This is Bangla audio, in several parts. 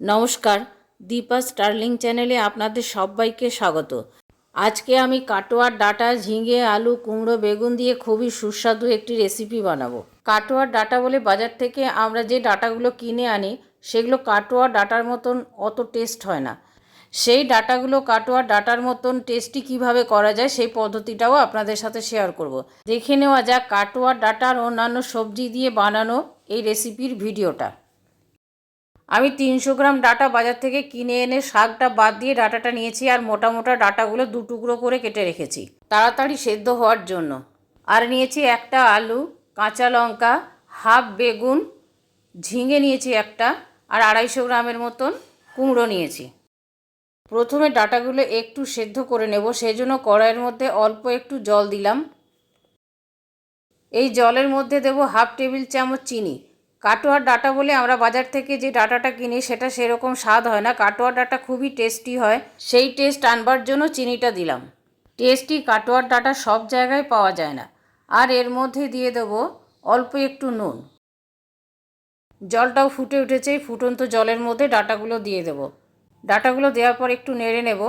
নমস্কার, দীপা স্টার্লিং চ্যানেলে আপনাদের সবাইকে স্বাগত। আজকে আমি কাটোয়ার ডাটা, ঝিঙে, আলু, কুমড়ো, বেগুন দিয়ে খুবই সুস্বাদু একটি রেসিপি বানাবো। কাটোয়ার ডাটা বলে বাজার থেকে আমরা যে ডাটাগুলো কিনে আনি, সেগুলো কাটোয়ার ডাটার মতন অত টেস্ট হয় না। সেই ডাটাগুলো কাটোয়ার ডাটার মতন টেস্টি কীভাবে করা যায়, সেই পদ্ধতিটাও আপনাদের সাথে শেয়ার করব। দেখে নেওয়া যাক কাটোয়ার ডাটার অন্যান্য সবজি দিয়ে বানানো এই রেসিপির ভিডিওটা আমি তিনশো গ্রাম ডাটা বাজার থেকে কিনে এনে শাকটা বাদ দিয়ে ডাটাটা নিয়েছি আর মোটা মোটা ডাটাগুলো দু টুকরো করে কেটে রেখেছি। তাড়াতাড়ি সেদ্ধ হওয়ার জন্য। আর নিয়েছি একটা আলু, কাঁচা লঙ্কা, হাফ বেগুন, ঝিঙে নিয়েছি একটা আর আড়াইশো গ্রামের মতন কুমড়ো নিয়েছি। প্রথমে ডাটাগুলো একটু সেদ্ধ করে নেব সেই জন্য কড়াইয়ের মধ্যে অল্প একটু জল দিলাম। এই জলের মধ্যে দেব হাফ টেবিল চামচ চিনি। কাটোয়ার ডাটা বলে আমরা বাজার থেকে যে ডাটাটা কিনি, সেটা সেরকম স্বাদ হয় না। কাটোয়ার ডাটা খুবই টেস্টি হয়। সেই টেস্ট আনবার জন্য চিনিটা দিলাম। টেস্টি কাটোয়ার ডাটা সব জায়গায় পাওয়া যায় না। আর এর মধ্যে দিয়ে দেব অল্প একটু নুন। জলটাও ফুটে উঠেছে ফুটন্ত জলের মধ্যে ডাটাগুলো দিয়ে দেব। ডাটাগুলো দেওয়ার পর একটু নেড়ে নেব।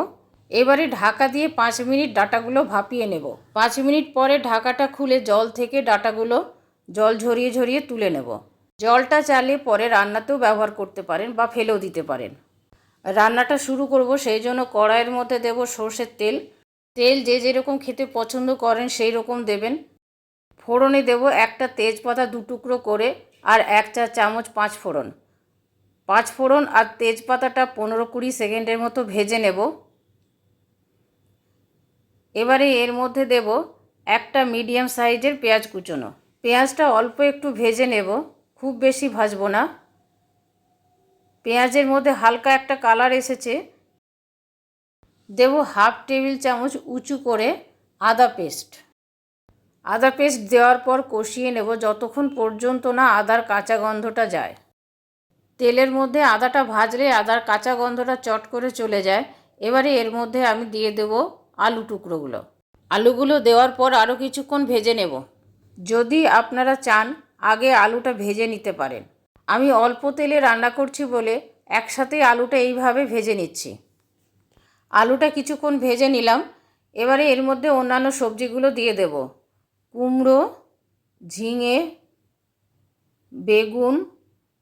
এবারে ঢাকা দিয়ে পাঁচ মিনিট ডাটাগুলো ভাপিয়ে নেব। পাঁচ মিনিট পরে ঢাকাটা খুলে জল থেকে ডাটাগুলো জল ঝরিয়ে ঝরিয়ে তুলে নেব। জলটা চালে পরে রান্নাতেও ব্যবহার করতে পারেন বা ফেলেও দিতে পারেন। রান্নাটা শুরু করব সেই জন্য কড়াইয়ের মধ্যে দেব সর্ষের তেল। তেল যে যেরকম খেতে পছন্দ করেন সেই রকম দেবেন। ফোড়নে দেব একটা তেজপাতা দু টুকরো করে আর এক চা চামচ পাঁচ ফোড়ন। পাঁচ ফোড়ন আর তেজপাতাটা পনেরো কুড়ি সেকেন্ডের মতো ভেজে নেব। এবারে এর মধ্যে দেব একটা মিডিয়াম সাইজের পেঁয়াজ কুচোনো। পেঁয়াজটা অল্প একটু ভেজে নেব। খুব বেশি ভাজবো না। পেঁয়াজের মধ্যে হালকা একটা কালার এসেছে। দেব হাফ টেবিল চামচ উঁচু করে আদা পেস্ট আদা পেস্ট দেওয়ার পর কষিয়ে নেব যতক্ষণ পর্যন্ত না আদার কাঁচা গন্ধটা যায়। তেলের মধ্যে আদাটা ভাজলে আদার কাঁচা গন্ধটা চট করে চলে যায়। এবারে এর মধ্যে আমি দিয়ে দেব আলু টুকরোগুলো। আলুগুলো দেওয়ার পর আরও কিছুক্ষণ ভেজে নেব। যদি আপনারা চান আগে আলুটা ভেজে নিতে পারেন। আমি অল্প তেলে রান্না করছি বলে একসাথেই আলুটা এইভাবে ভেজে নিচ্ছি। আলুটা কিছুক্ষণ ভেজে নিলাম। এবারে এর মধ্যে অন্যান্য সবজিগুলো দিয়ে দেব। কুমড়ো, ঝিঙে, বেগুন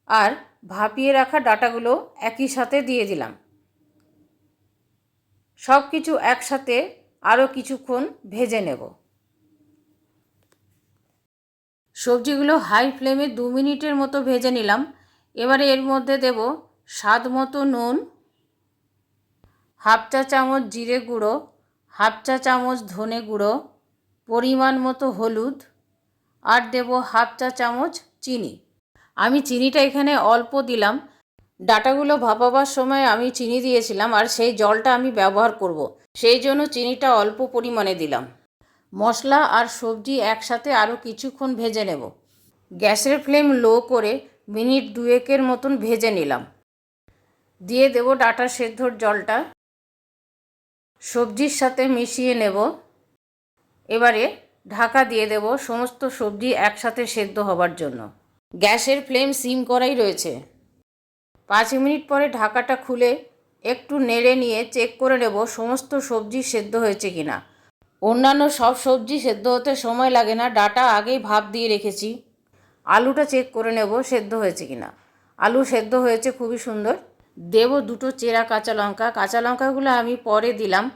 আর ভাপিয়ে রাখা ডাটাগুলো একই সাথে দিয়ে দিলাম। সব কিছু একসাথে আরও কিছুক্ষণ ভেজে নেব। সবজিগুলো হাই ফ্লেমে দু মিনিটের মতো ভেজে নিলাম। এবারে এর মধ্যে দেব স্বাদ মতো নুন, হাফ চা চামচ জিরে গুঁড়ো, হাফ চা চামচ ধনে গুঁড়ো, পরিমাণ মতো হলুদ, আর দেব হাফ চা চামচ চিনি। আমি চিনিটা এখানে অল্প দিলাম। ডাটাগুলো ভাপাবার সময় আমি চিনি দিয়েছিলাম আর সেই জলটা আমি ব্যবহার করব। সেই জন্য চিনিটা অল্প পরিমাণে দিলাম। মশলা আর সবজি একসাথে আরও কিছুক্ষণ ভেজে নেব। গ্যাসের ফ্লেম লো করে মিনিট দুয়েকের মতন ভেজে নিলাম। দিয়ে দেব ডাটা সেদ্ধর জলটা। সবজির সাথে মিশিয়ে নেব। এবারে ঢাকা দিয়ে দেব সমস্ত সবজি একসাথে সেদ্ধ হবার জন্য। গ্যাসের ফ্লেম সিম করাই রয়েছে। পাঁচ মিনিট পরে ঢাকাটা খুলে একটু নেড়ে নিয়ে চেক করে নেব সমস্ত সবজি সেদ্ধ হয়েছে কিনা। অন্যান্য সব সবজি সেদ্ধ হতে সময় লাগে না, ডাটা আগেই ভাপ দিয়ে রেখেছি। আলুটা চেক করে নেব সেদ্ধ হয়েছে কিনা। আলু সেদ্ধ হয়েছে, খুবই সুন্দর। দেব দুটো চেরা কাঁচা লঙ্কা। কাঁচা লঙ্কাগুলো আমি পরে দিলাম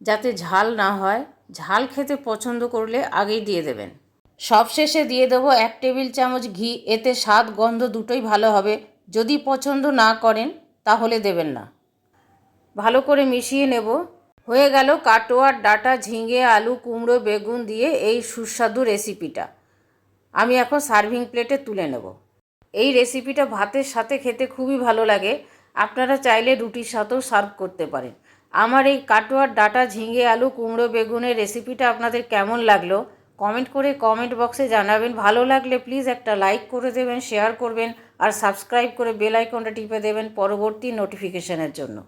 যাতে ঝাল না হয়। ঝাল খেতে পছন্দ করলে আগেই দিয়ে দেবেন। সবশেষে দিয়ে দেবো এক টেবিল চামচ ঘি। এতে স্বাদ, গন্ধ দুটোই ভালো হবে। যদি পছন্দ না করেন তাহলে দেবেন না। ভালো করে মিশিয়ে নেব। হয়ে গেল কাটোয়ার ডাটা, ঝিঙে, আলু, কুমড়ো, বেগুন দিয়ে এই সুস্বাদু রেসিপিটা। আমি এখন সার্ভিং প্লেটে তুলে নেব। এই রেসিপিটা ভাতের সাথে খেতে খুবই ভালো লাগে। আপনারা চাইলে রুটির সাথেও সার্ভ করতে পারেন। আমার এই কাটোয়ার ডাটা, ঝিঙে, আলু, কুমড়ো, বেগুনের রেসিপিটা আপনাদের কেমন লাগল? কমেন্ট করে কমেন্ট বক্সে জানাবেন। ভালো লাগলে প্লিজ একটা লাইক করে দেবেন, শেয়ার করবেন আর সাবস্ক্রাইব করে বেল আইকনটা টিপে দেবেন পরবর্তী নোটিফিকেশনের জন্য।